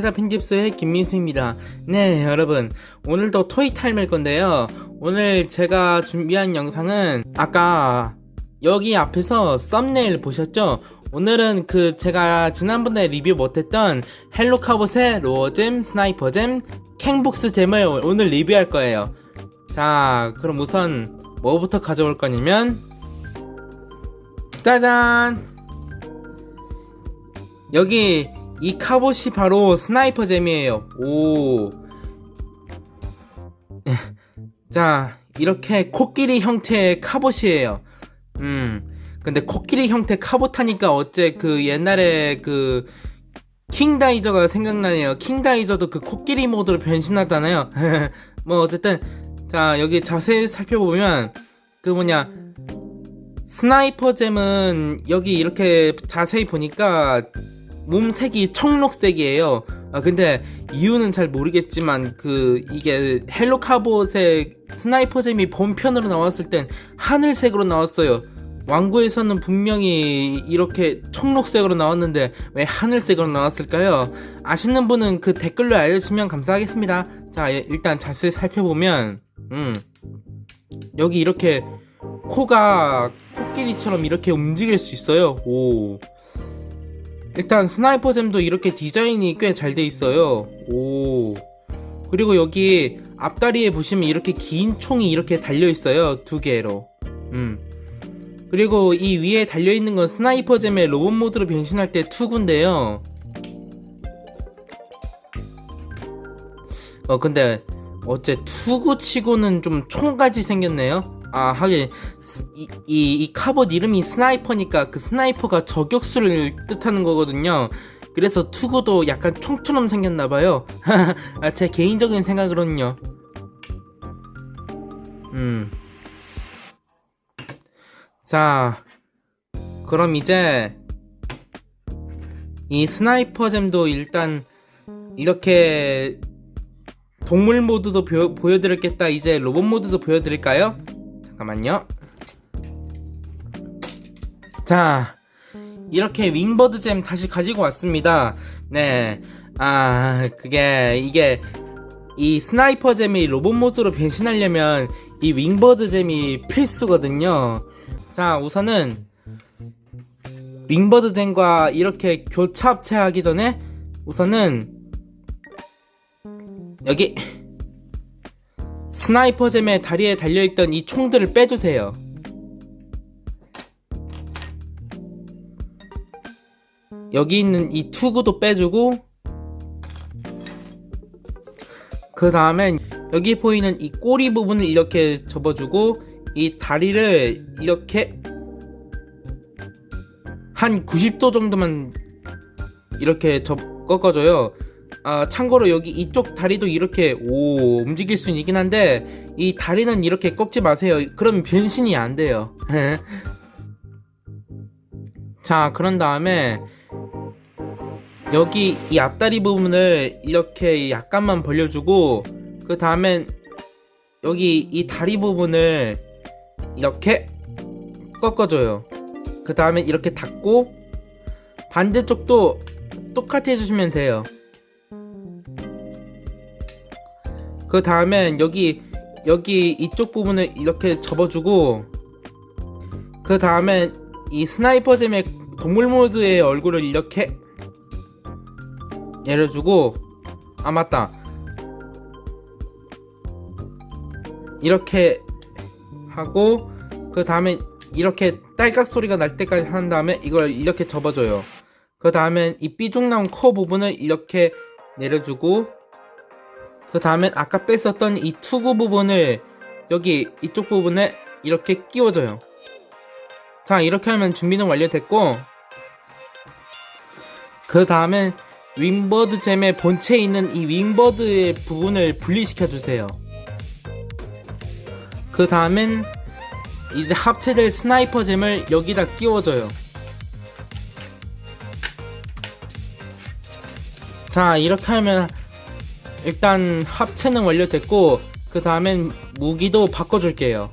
영사자 편집소의 김민수입니다. 네, 여러분. 오늘도 토이 타임일 건데요. 오늘 제가 준비한 영상은 아까 여기 앞에서 썸네일 보셨죠? 오늘은 그 제가 지난번에 리뷰 못했던 헬로카봇의 로어잼, 스나이퍼잼, 캥복스잼을 오늘 리뷰할 거예요. 자, 그럼 우선 뭐부터 가져올 거냐면 짜잔! 여기 이 카봇이 바로 스나이퍼 잼이에요. 오. 자, 이렇게 코끼리 형태의 카봇이에요. 음. 근데 코끼리 형태 카봇 하니까 어째 그 옛날에 그 킹다이저가 생각나네요. 킹다이저도 그 코끼리 모드로 변신하잖아요. 뭐 어쨌든 자, 여기 자세히 살펴보면 그 뭐냐 스나이퍼 잼은 여기 이렇게 자세히 보니까 몸 색이 청록색이에요. 아 근데 이유는 잘 모르겠지만 그 이게 헬로카봇의 스나이퍼 잼이 본편으로 나왔을 땐 하늘색으로 나왔어요. 왕구에서는 분명히 이렇게 청록색으로 나왔는데 왜 하늘색으로 나왔을까요? 아시는 분은 그 댓글로 알려주시면 감사하겠습니다. 자 예, 일단 자세히 살펴보면 음 여기 이렇게 코가 코끼리처럼 이렇게 움직일 수 있어요. 오. 일단 스나이퍼 잼도 이렇게 디자인이 꽤 잘 돼 있어요. 오. 그리고 여기 앞다리에 보시면 이렇게 긴 총이 이렇게 달려 있어요. 두 개로. 음. 그리고 이 위에 달려 있는 건 스나이퍼 잼의 로봇 모드로 변신할 때 투구인데요. 어 근데 어째 투구치고는 좀 총같이 생겼네요. 아 하긴 이, 이, 이 카봇 이름이 스나이퍼니까 그 스나이퍼가 저격수를 뜻하는 거거든요. 그래서 투구도 약간 총처럼 생겼나봐요. 아, 제 개인적인 생각으로는요. 음. 자, 그럼 이제 이 스나이퍼 잼도 일단 이렇게 동물 모드도 보, 보여드렸겠다. 이제 로봇 모드도 보여드릴까요? 잠깐만요. 자, 이렇게 윙버드 잼 다시 가지고 왔습니다. 네, 아, 그게, 이게, 이 스나이퍼 잼이 로봇 모드로 변신하려면 이 윙버드 잼이 필수거든요. 자, 우선은, 윙버드 잼과 이렇게 교차 합체하기 전에, 우선은, 여기, 스나이퍼 잼의 다리에 달려있던 이 총들을 빼주세요. 여기 있는 이 투구도 빼주고 그 다음엔 여기 보이는 이 꼬리 부분을 이렇게 접어주고 이 다리를 이렇게 한 90도 정도만 이렇게 접 꺾어줘요. 아, 참고로 여기 이쪽 다리도 이렇게 오 움직일 수 있긴 한데 이 다리는 이렇게 꺾지 마세요. 그럼 변신이 안 돼요. 자, 그런 다음에 여기 이 앞다리 부분을 이렇게 약간만 벌려주고 그 다음엔 여기 이 다리 부분을 이렇게 꺾어줘요. 그 다음에 이렇게 닫고 반대쪽도 똑같이 해주시면 돼요. 그 다음엔 여기 여기 이쪽 부분을 이렇게 접어주고 그 다음엔 이 스나이퍼 잼의 동물 모드의 얼굴을 이렇게 내려주고 아 맞다. 이렇게 하고 그 다음에 이렇게 딸깍 소리가 날 때까지 한 다음에 이걸 이렇게 접어줘요. 그 다음엔 이 삐죽 나온 코 부분을 이렇게 내려주고 그 다음엔 아까 뺐었던 이 투구 부분을 여기 이쪽 부분에 이렇게 끼워줘요. 자 이렇게 하면 준비는 완료됐고 그 다음엔 윙버드 잼의 본체에 있는 이 윙버드의 부분을 분리시켜 주세요. 그 다음엔 이제 합체될 스나이퍼 잼을 여기다 끼워줘요. 자 이렇게 하면 일단 합체는 완료됐고 그 다음엔 무기도 바꿔줄게요.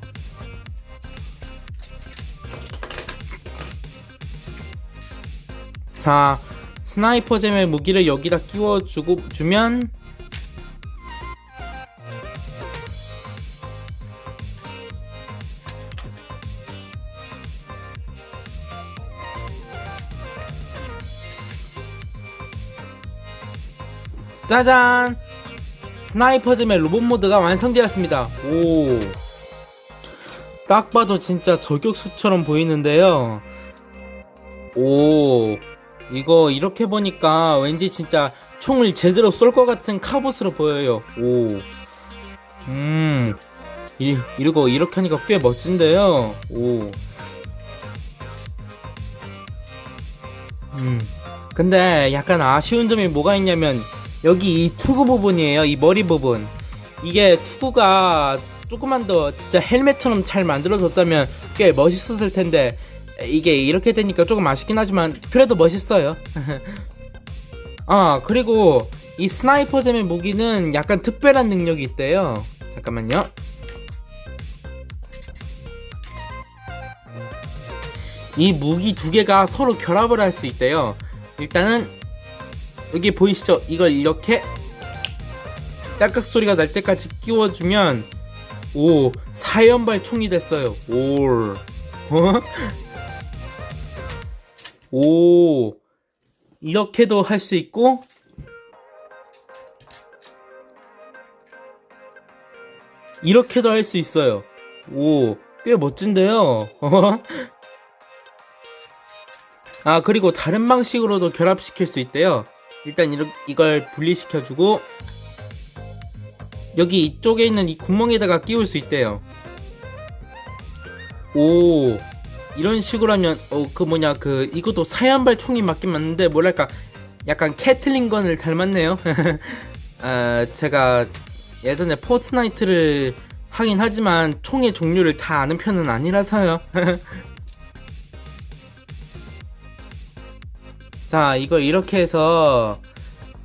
자 스나이퍼 잼의 무기를 여기다 끼워주고 주면 짜잔! 스나이퍼잼의 로봇 모드가 완성되었습니다. 오. 딱 봐도 진짜 저격수처럼 보이는데요. 오. 이거 이렇게 보니까 왠지 진짜 총을 제대로 쏠 것 같은 카봇으로 보여요. 오. 음. 이, 이러고 이렇게 하니까 꽤 멋진데요. 오. 음. 근데 약간 아쉬운 점이 뭐가 있냐면 여기 이 투구 부분이에요. 이 머리 부분. 이게 투구가 조금만 더 진짜 헬멧처럼 잘 만들어졌다면 꽤 멋있었을 텐데 이게 이렇게 되니까 조금 아쉽긴 하지만 그래도 멋있어요. 아 그리고 이 스나이퍼잼의 무기는 약간 특별한 능력이 있대요. 잠깐만요. 이 무기 두 개가 서로 결합을 할 수 있대요. 일단은 여기 보이시죠? 이걸 이렇게 딸깍 소리가 날 때까지 끼워주면 오 사연발 총이 됐어요. 올. 어? 오 이렇게도 할 수 있고 이렇게도 할 수 있어요. 오 꽤 멋진데요. 아 그리고 다른 방식으로도 결합시킬 수 있대요. 일단 이러, 이걸 분리시켜주고 여기 이쪽에 있는 이 구멍에다가 끼울 수 있대요. 오 이런 식으로 하면 어 그 뭐냐 그 이것도 사연발 총이 맞긴 맞는데 뭐랄까 약간 캐틀린건을 닮았네요. 아 제가 예전에 포트나이트를 하긴 하지만 총의 종류를 다 아는 편은 아니라서요. 자 이걸 이렇게 해서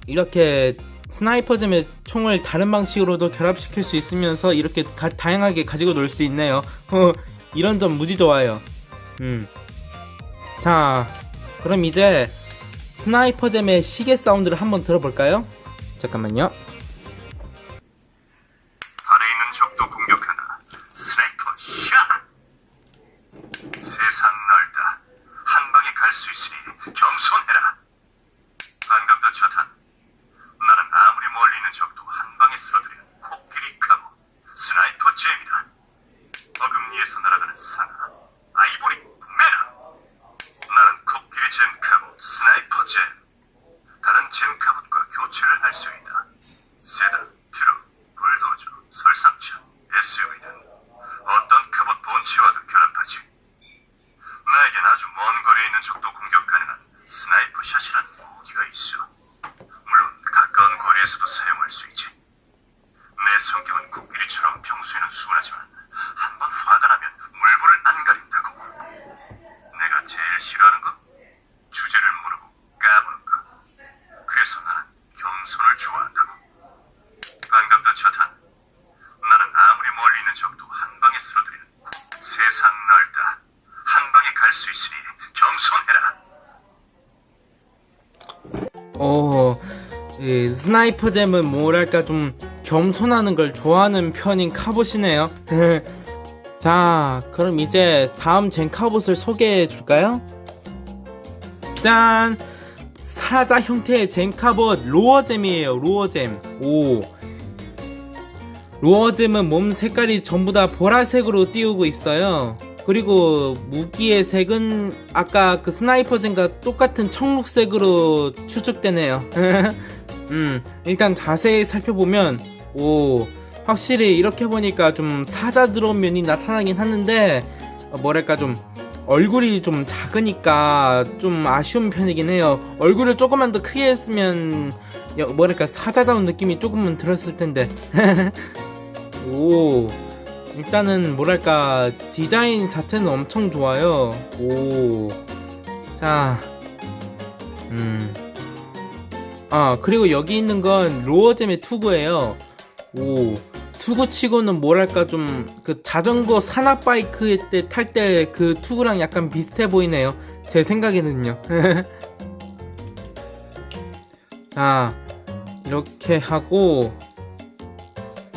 이렇게 스나이퍼잼의 총을 다른 방식으로도 결합시킬 수 있으면서 이렇게 가- 다양하게 가지고 놀 수 있네요. 어, 이런 점 무지 좋아요. 음. 자, 그럼 이제 스나이퍼잼의 시계 사운드를 한번 들어볼까요? 잠깐만요. 아래 있는 적도 공격한다. 스나이퍼 샷! 세상 넓다. 한 방에 갈 수 있으니 겸손해라. 반갑다, 차탄. 나는 아무리 멀리 있는 적도 한 방에 쓰러뜨려 코끼리 카모 스나이퍼 잼이다. 어금니에서 날아가는 상아, 아이보리, 메나. 나는 코끼리 잼 카모 스나이퍼 잼. 다른 잼 카봇과 교체를 할 수 있다. 세단, 트럭, 불도저, 설상차, SUV 등 어떤 카봇 본체와도 결합하지. 나에겐 아주 먼 거리에 있는 적도 공격 가능한 스나이퍼 샷이라는 무기가 있어. 물론 가까운 거리에서도 사용할 수 있지. 내 성격은 코끼리처럼 평소에는 순하지만 한 번 화가 나면 물불을 안 가린다고. 내가 제일 싫어하는 거? 주제를 모르고 까부는 거. 그래서 나는 겸손을 좋아한다고. 반갑다, 차탄. 나는 아무리 멀리 있는 적도 한 방에 쓰러뜨리는 세상 넓다. 한 방에 갈 수 있으니 겸손해라. 어, 이 스나이퍼잼은 뭐랄까 좀 겸손하는 걸 좋아하는 편인 카봇이네요. 자, 그럼 이제 다음 젠 카봇을 소개해 줄까요? 짠! 사자 형태의 젠 카봇 로어잼이에요. 로어잼. 오. 로어잼은 몸 색깔이 전부 다 보라색으로 띄우고 있어요. 그리고 무기의 색은 아까 그 스나이퍼젠과 똑같은 청록색으로 추측되네요. 음, 일단 자세히 살펴보면, 오, 확실히 이렇게 보니까 좀 사자스러운 면이 나타나긴 하는데, 어, 뭐랄까 좀, 얼굴이 좀 작으니까 좀 아쉬운 편이긴 해요. 얼굴을 조금만 더 크게 했으면, 여- 뭐랄까 사자다운 느낌이 조금은 들었을 텐데. 오, 일단은 뭐랄까 디자인 자체는 엄청 좋아요. 오, 자, 음, 아 그리고 여기 있는 건 로어잼의 투구예요. 오, 투구치고는 뭐랄까 좀 그 자전거 산악 바이크 때 탈 때 그 투구랑 약간 비슷해 보이네요. 제 생각에는요. 자 이렇게 하고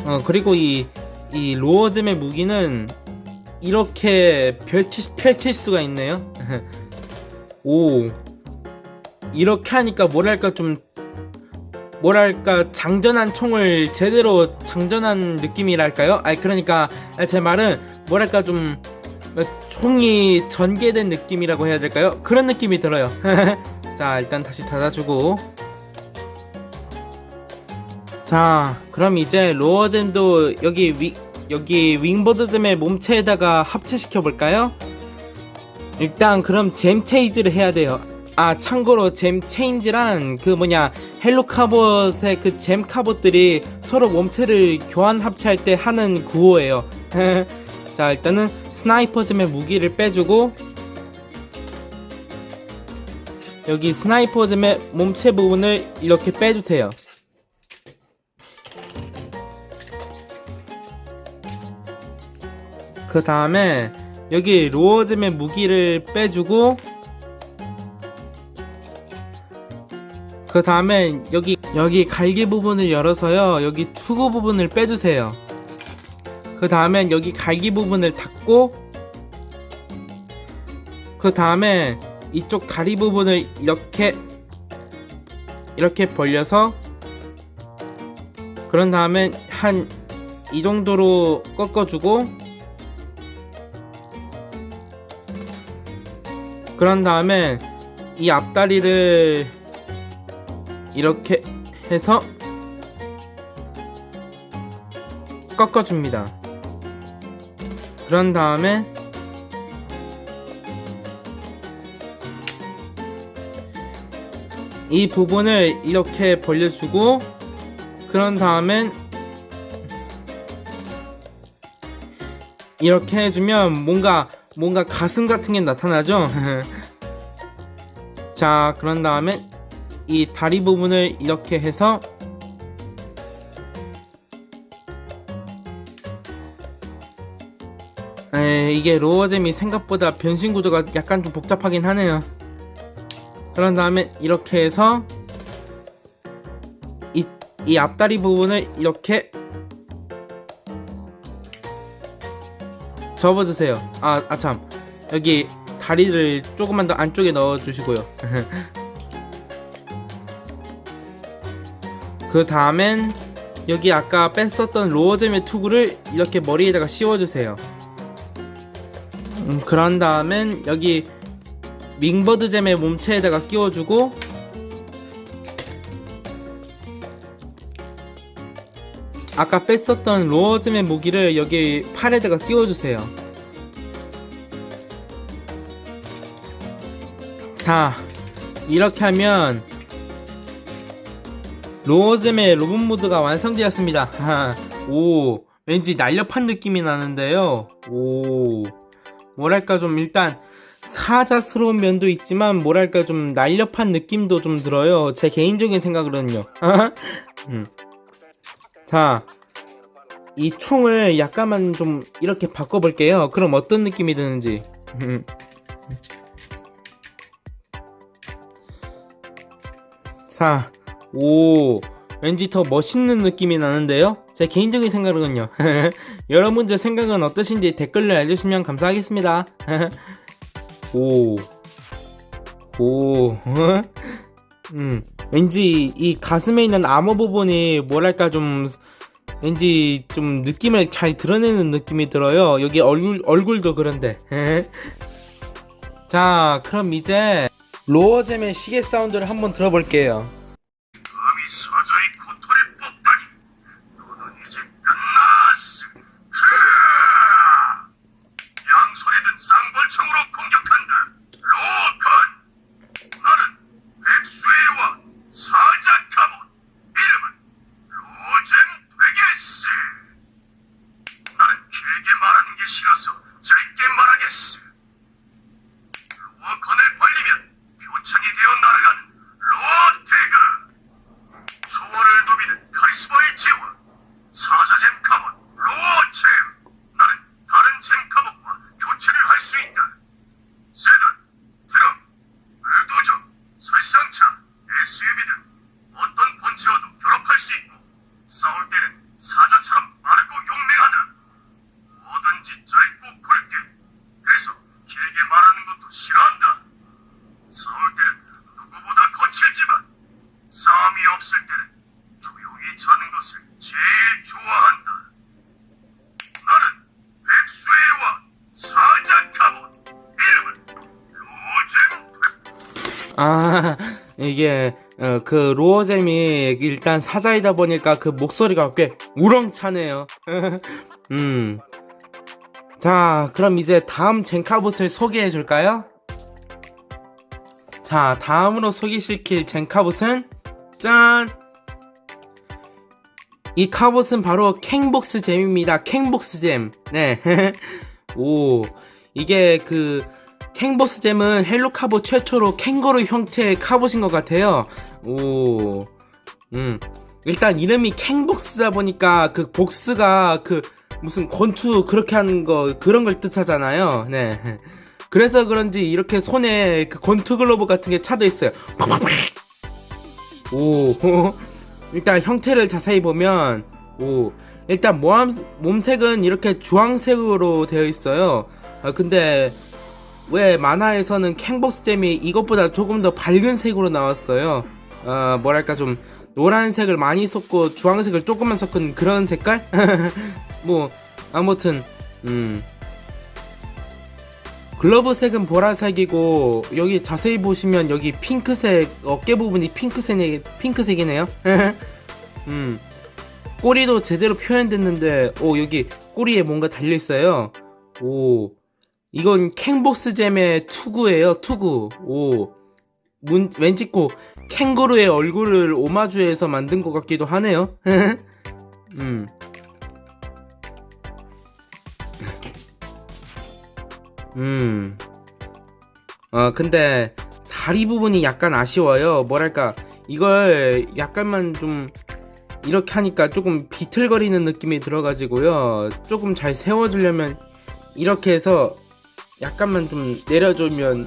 어 그리고 이 이 로어잼의 무기는 이렇게 펼칠, 펼칠 수가 있네요 오 이렇게 하니까 뭐랄까 좀 뭐랄까 장전한 총을 제대로 장전한 느낌이랄까요? 아 그러니까 제 말은 뭐랄까 좀 총이 전개된 느낌이라고 해야 될까요? 그런 느낌이 들어요. 자 일단 다시 닫아주고 자 그럼 이제 로어잼도 여기 위 여기 윙버드잼의 몸체에다가 합체시켜 볼까요? 일단 그럼 잼 체이즈를 해야 돼요. 아 참고로 잼 체인지란 그 뭐냐 헬로 카봇의 그 잼 카봇들이 서로 몸체를 교환 합체할 때 하는 구호예요. 자 일단은 스나이퍼 잼의 무기를 빼주고 여기 스나이퍼 잼의 몸체 부분을 이렇게 빼주세요. 그 다음에 여기 로어 잼의 무기를 빼주고 그 다음에 여기 여기 갈기 부분을 열어서요. 여기 투구 부분을 빼주세요. 그 다음에 여기 갈기 부분을 닫고 그 다음에 이쪽 다리 부분을 이렇게 이렇게 벌려서 그런 다음에 한 이 정도로 꺾어주고 그런 다음에 이 앞다리를 이렇게 해서 꺾어줍니다. 그런 다음에 이 부분을 이렇게 벌려주고 그런 다음엔 이렇게 해주면 뭔가 뭔가 가슴 같은 게 나타나죠? 자 그런 다음에 이 다리 부분을 이렇게 해서 에 이게 로어잼이 생각보다 변신 구조가 약간 좀 복잡하긴 하네요. 그런 다음에 이렇게 해서 이, 이 앞다리 부분을 이렇게 접어주세요. 아, 아, 참. 여기 다리를 조금만 더 안쪽에 넣어주시고요. 그 다음엔 여기 아까 뺐었던 로어잼의 투구를 이렇게 머리에다가 씌워주세요. 음, 그런 다음엔 여기 윙버드잼의 몸체에다가 끼워주고 아까 뺐었던 로어잼의 무기를 여기 팔에다가 끼워주세요. 자, 이렇게 하면 로어잼의 로봇 모드가 완성되었습니다. 오, 왠지 날렵한 느낌이 나는데요. 오, 뭐랄까 좀 일단 사자스러운 면도 있지만 뭐랄까 좀 날렵한 느낌도 좀 들어요. 제 개인적인 생각으로는요. 음. 자, 이 총을 약간만 좀 이렇게 바꿔볼게요. 그럼 어떤 느낌이 드는지. 음. 자, 오, 왠지 더 멋있는 느낌이 나는데요? 제 개인적인 생각은요. 여러분들 생각은 어떠신지 댓글로 알려주시면 감사하겠습니다. 오, 오, 음, 왠지 이 가슴에 있는 암호 부분이 뭐랄까 좀, 왠지 좀 느낌을 잘 드러내는 느낌이 들어요. 여기 얼굴, 얼굴도 그런데. 자, 그럼 이제 로어잼의 시계 사운드를 한번 들어볼게요. 감히 사자의 코털을 뽑다니 너는 이제 끝났어 흐아! 양손에 든 쌍벌총으로 공격한다 로컨 나는 백수의 왕 사자 카본 이름은 로젠 되겠어 나는 길게 말하는 게 싫어서 짧게 말하겠어 로컨을 벌리면 표창이 되어 날아가는 로테그 초월을 누비는 카리스마의 제왕 사자잼 카본 로어챔 나는 다른 잼 카본과 교체를 할 수 있다 세단, 트럭, 불도저, 설상차, SUV 등 어떤 아, 이게, 어, 그, 로어잼이 일단 사자이다 보니까 그 목소리가 꽤 우렁차네요. 음. 자, 그럼 이제 다음 젠카봇을 소개해 줄까요? 자, 다음으로 소개시킬 젠카봇은, 짠! 이 카봇은 바로 캥복스 잼입니다. 캥복스 잼. 네. 오, 이게 그, 캥보스 잼은 헬로 카봇 최초로 캥거루 형태의 카봇인 것 같아요. 오, 음. 일단 이름이 캥복스다 보니까 그 복스가 그 무슨 권투 그렇게 하는 거 그런 걸 뜻하잖아요. 네. 그래서 그런지 이렇게 손에 그 권투 글러브 같은 게 차져 있어요. 오, 일단 형태를 자세히 보면 오, 일단 몸, 몸색은 이렇게 주황색으로 되어 있어요. 아, 근데 왜 만화에서는 캥버스 잼이 이것보다 조금 더 밝은 색으로 나왔어요. 어, 뭐랄까 좀 노란색을 많이 섞고 주황색을 조금만 섞은 그런 색깔? 뭐 아무튼 음 글러브 색은 보라색이고 여기 자세히 보시면 여기 핑크색 어깨 부분이 핑크색 핑크색이네요. 음 꼬리도 제대로 표현됐는데 오 여기 꼬리에 뭔가 달려 있어요. 오 이건 캥보스 잼의 투구예요, 투구. 오. 문, 왠지 꼭 캥거루의 얼굴을 오마주해서 만든 것 같기도 하네요. 음. 음. 어, 근데 다리 부분이 약간 아쉬워요. 뭐랄까, 이걸 약간만 좀 이렇게 하니까 조금 비틀거리는 느낌이 들어가지고요. 조금 잘 세워주려면 이렇게 해서 약간만 좀 내려주면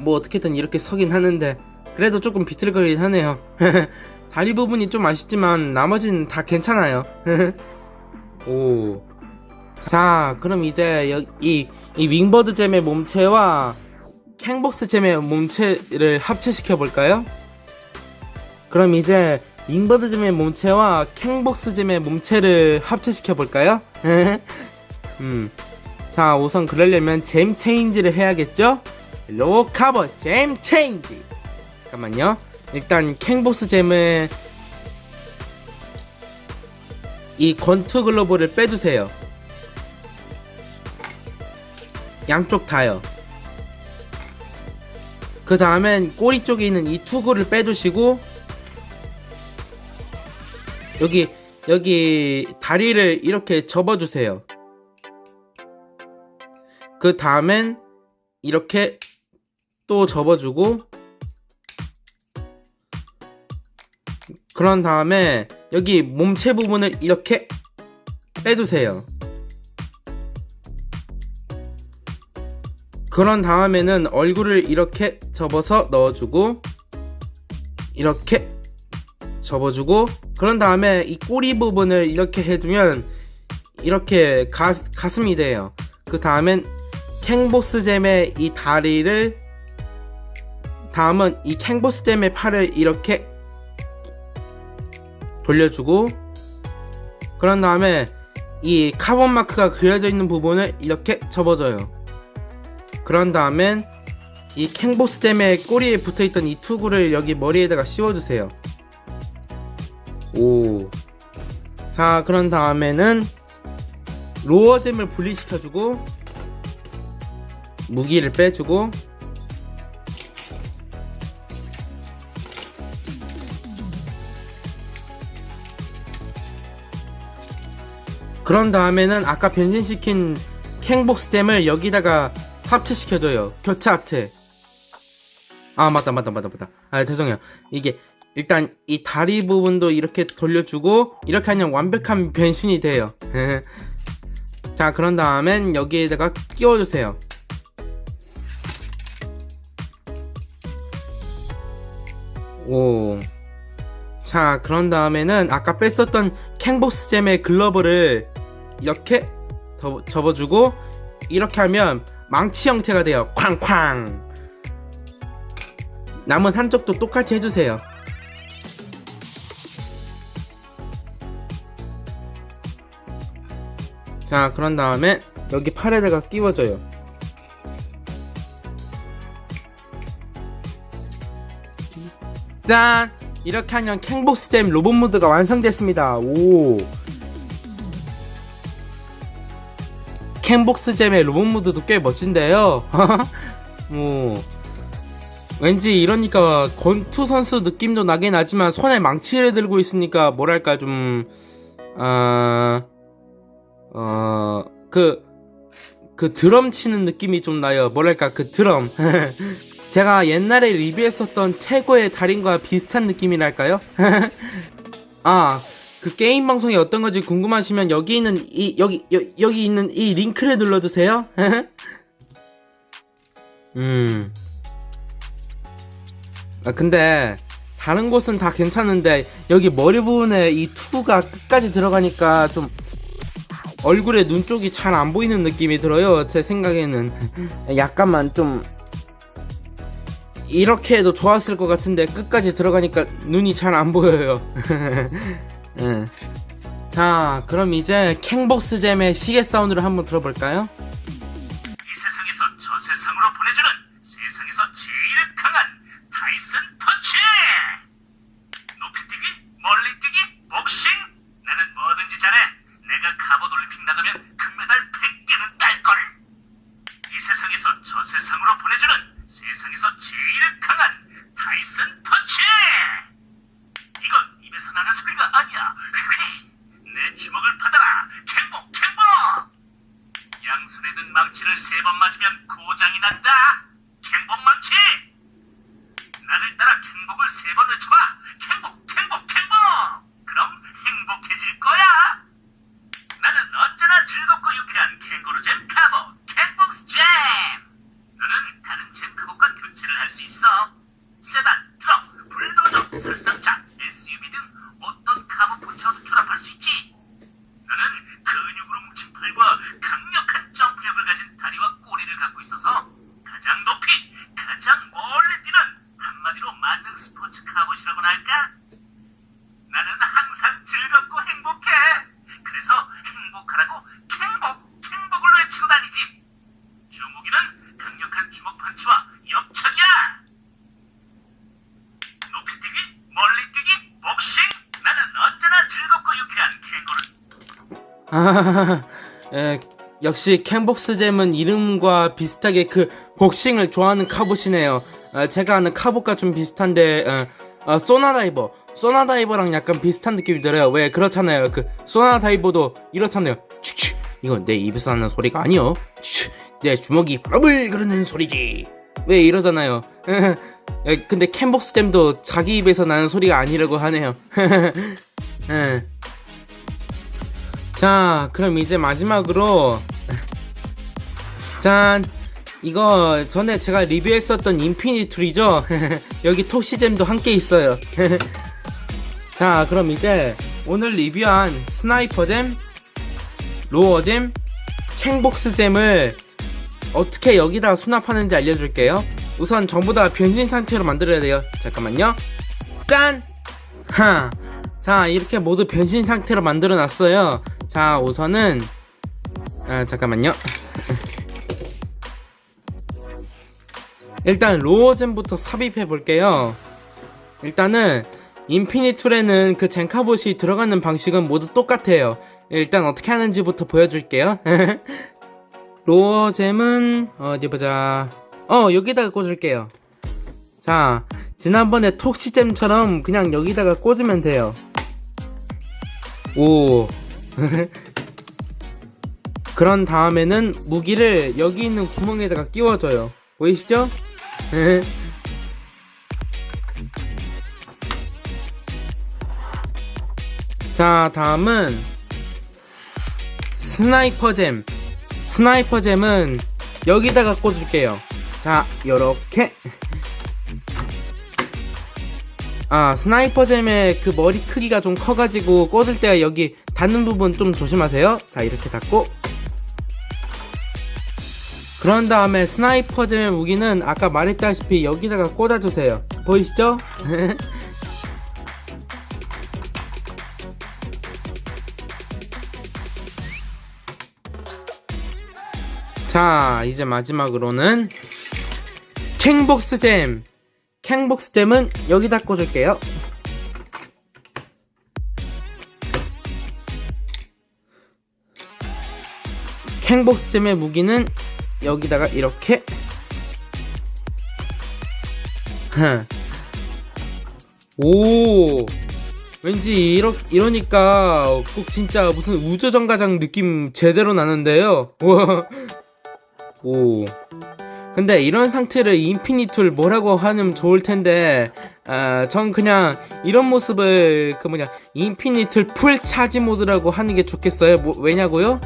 뭐 어떻게든 이렇게 서긴 하는데 그래도 조금 비틀거리긴 하네요. 다리 부분이 좀 아쉽지만 나머지는 다 괜찮아요. 오. 자, 그럼 이제 여, 이, 이 윙버드 잼의 몸체와 캥복스 잼의 몸체를 합체시켜 볼까요? 그럼 이제 윙버드 잼의 몸체와 캥복스 잼의 몸체를 합체시켜 볼까요? 음. 자, 우선 그러려면 잼 체인지를 해야겠죠? 로카버 잼 체인지. 잠깐만요. 일단 캥보스 잼을 이 건투 글로브를 빼주세요. 양쪽 다요. 그 다음엔 꼬리 쪽에 있는 이 투구를 빼주시고 여기 여기 다리를 이렇게 접어주세요. 그 다음엔 이렇게 또 접어주고 그런 다음에 여기 몸체 부분을 이렇게 빼주세요. 그런 다음에는 얼굴을 이렇게 접어서 넣어주고 이렇게 접어주고 그런 다음에 이 꼬리 부분을 이렇게 해두면 이렇게 가, 가슴이 돼요. 그 다음엔 캥보스 잼의 이 다리를 다음은 이 캥보스 잼의 팔을 이렇게 돌려주고 그런 다음에 이 카본 마크가 그려져 있는 부분을 이렇게 접어줘요. 그런 다음엔 이 캥보스 잼의 꼬리에 붙어있던 이 투구를 여기 머리에다가 씌워주세요. 오. 자, 그런 다음에는 로어잼을 분리시켜주고 무기를 빼주고 그런 다음에는 아까 변신시킨 캥복 스템을 여기다가 합체시켜줘요. 교체 합체. 아 맞다 맞다 맞다 맞다. 아 죄송해요. 이게 일단 이 다리 부분도 이렇게 돌려주고 이렇게 하면 완벽한 변신이 돼요. 자 그런 다음엔 여기에다가 끼워주세요 오. 자, 그런 다음에는 아까 뺐었던 캥보스 잼의 글러브를 이렇게 더- 접어주고 이렇게 하면 망치 형태가 돼요. 쾅쾅. 남은 한쪽도 똑같이 해주세요. 자, 그런 다음에 여기 팔에다가 끼워줘요. 짠! 이렇게 하면 캥복스잼 로봇 모드가 완성됐습니다. 오. 캥복스 잼의 로봇 모드도 꽤 멋진데요. 뭐 왠지 이러니까 권투 선수 느낌도 나긴 하지만 손에 망치를 들고 있으니까 뭐랄까 좀 어, 어, 그, 그 드럼 치는 느낌이 좀 나요. 뭐랄까, 그 드럼. 제가 옛날에 리뷰했었던 최고의 달인과 비슷한 느낌이랄까요? 아, 그 게임 방송이 어떤 건지 궁금하시면 여기 있는 이, 여기, 여, 여기 있는 이 링크를 눌러 주세요. 음. 아, 근데, 다른 곳은 다 괜찮은데, 여기 머리 부분에 이 투가 끝까지 들어가니까 좀, 얼굴에 눈 쪽이 잘 안 보이는 느낌이 들어요. 제 생각에는. 약간만 좀, 이렇게 해도 좋았을 것 같은데, 끝까지 들어가니까 눈이 잘 안 보여요. 예. 자, 그럼 이제 캥버스 잼의 시계 사운드를 한번 들어볼까요? 이 세상에서 저 세상으로 보내주는 세상에서 제일 강한 타이슨 펀치! 높이뛰기, 멀리뛰기, 복싱! 나는 뭐든지 잘해. 내가 갑옷 올림픽 나가면 금메달 100개는 딸걸. 이 세상에서 저 세상으로 보내주는 세상에서 제일 강한 타이슨 펀치! 이건 입에서 나는 소리가 아니야. 휘휘! 내 주먹을 받아라. 캔복, 캔복! 양손에 든 망치를 세 번 맞으면 고장이 난다. 캔복 망치. 나를 따라 캔복을 세 번 외쳐봐. 캔복, 캔복, 캔복. 그럼 행복해질 거야. 나는 언제나 즐겁고 유쾌한 캥거루잼 카보 캔복스 잼. 너는 다른 잼 카보과 교체를 할 수 있어. 세단, 트럭, 불도저, 설상차, SUV 등 어떤 카보 포차와도 결합할 수 있지. 너는 근육으로 뭉친 팔과 강력한 점프력을 가진 다리와 꼬리를 갖고 있어서 가장 높이, 가장 멀리 뛰는 한마디로 만능 스포츠 카봇이라고나 할까? 나는 항상 즐겁고 행복해. 그래서 행복하라고 캥복, 캥복을 외치고 다니지. 주무기는 강력한 주먹 펀치와 옆차기야. 높이뛰기, 멀리뛰기, 복싱. 나는 언제나 즐겁고 유쾌한 캥거루. 아, 에, 역시 캔복스 잼은 이름과 비슷하게 그 복싱을 좋아하는 카봇이네요. 어, 제가 아는 카봇과 좀 비슷한데 어, 어, 소나다이버, 소나다이버랑 약간 비슷한 느낌이 들어요. 왜 그렇잖아요. 그 소나다이버도 이렇잖아요. 칙칙, 이건 내 입에서 나는 소리가 아니요. 칙칙, 내 주먹이 버블 그러는 소리지. 왜 이러잖아요. 에, 근데 캔복스 잼도 자기 입에서 나는 소리가 아니라고 하네요. 에. 자, 그럼 이제 마지막으로 짠 이거 전에 제가 리뷰했었던 인피니트리죠? 여기 토시잼도 함께 있어요. 자, 그럼 이제 오늘 리뷰한 스나이퍼잼, 로어잼, 캥복스잼을 어떻게 여기다 수납하는지 알려줄게요. 우선 전부 다 변신 상태로 만들어야 돼요. 잠깐만요. 짠! 하! 자, 이렇게 모두 변신 상태로 만들어 놨어요. 자, 우선은, 아, 잠깐만요. 일단 로어젠부터 삽입해 볼게요. 일단은, 인피니툴에는 그 젠카봇이 들어가는 방식은 모두 똑같아요. 일단 어떻게 하는지부터 보여줄게요. 로어잼은, 어디 보자. 어, 여기다가 꽂을게요. 자, 지난번에 톡시잼처럼 그냥 여기다가 꽂으면 돼요. 오. 그런 다음에는 무기를 여기 있는 구멍에다가 끼워줘요. 보이시죠? 자, 다음은 스나이퍼잼. 스나이퍼잼은 여기다가 꽂을게요. 자, 요렇게. 아, 스나이퍼잼의 그 머리 크기가 좀 커가지고 꽂을 때가 여기 닿는 부분 좀 조심하세요. 자, 이렇게 닿고. 그런 다음에 스나이퍼 잼의 무기는 아까 말했다시피 여기다가 꽂아주세요. 보이시죠? 자, 이제 마지막으로는 캥복스 잼. 캥복스템은 여기다 꽂을게요. 캥복스템의 무기는 여기다가 이렇게 흠. 오 왠지 이러, 이러니까 꼭 진짜 무슨 우주정가장 느낌 제대로 나는데요. 오 근데 이런 상태를 인피니툴 뭐라고 하면 좋을 텐데 아, 전 그냥 이런 모습을 그 뭐냐 인피니툴 풀 차지 모드라고 하는 게 좋겠어요 뭐, 왜냐고요?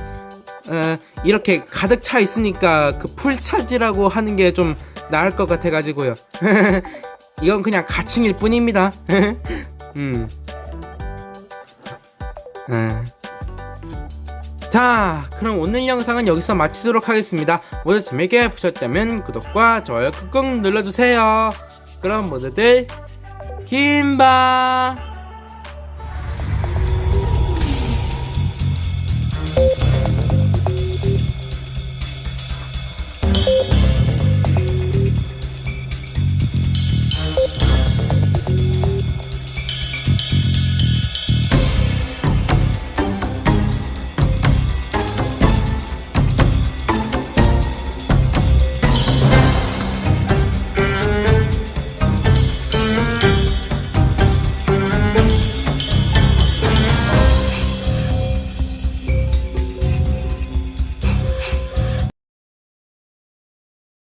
어, 이렇게 가득 차 있으니까 그 풀 차지라고 하는 게 좀 나을 것 같아 가지고요 이건 그냥 가칭일 뿐입니다 음. 음. 자, 그럼 오늘 영상은 여기서 마치도록 하겠습니다. 모두 재밌게 보셨다면 구독과 좋아요 꾹꾹 눌러주세요. 그럼 모두들 김바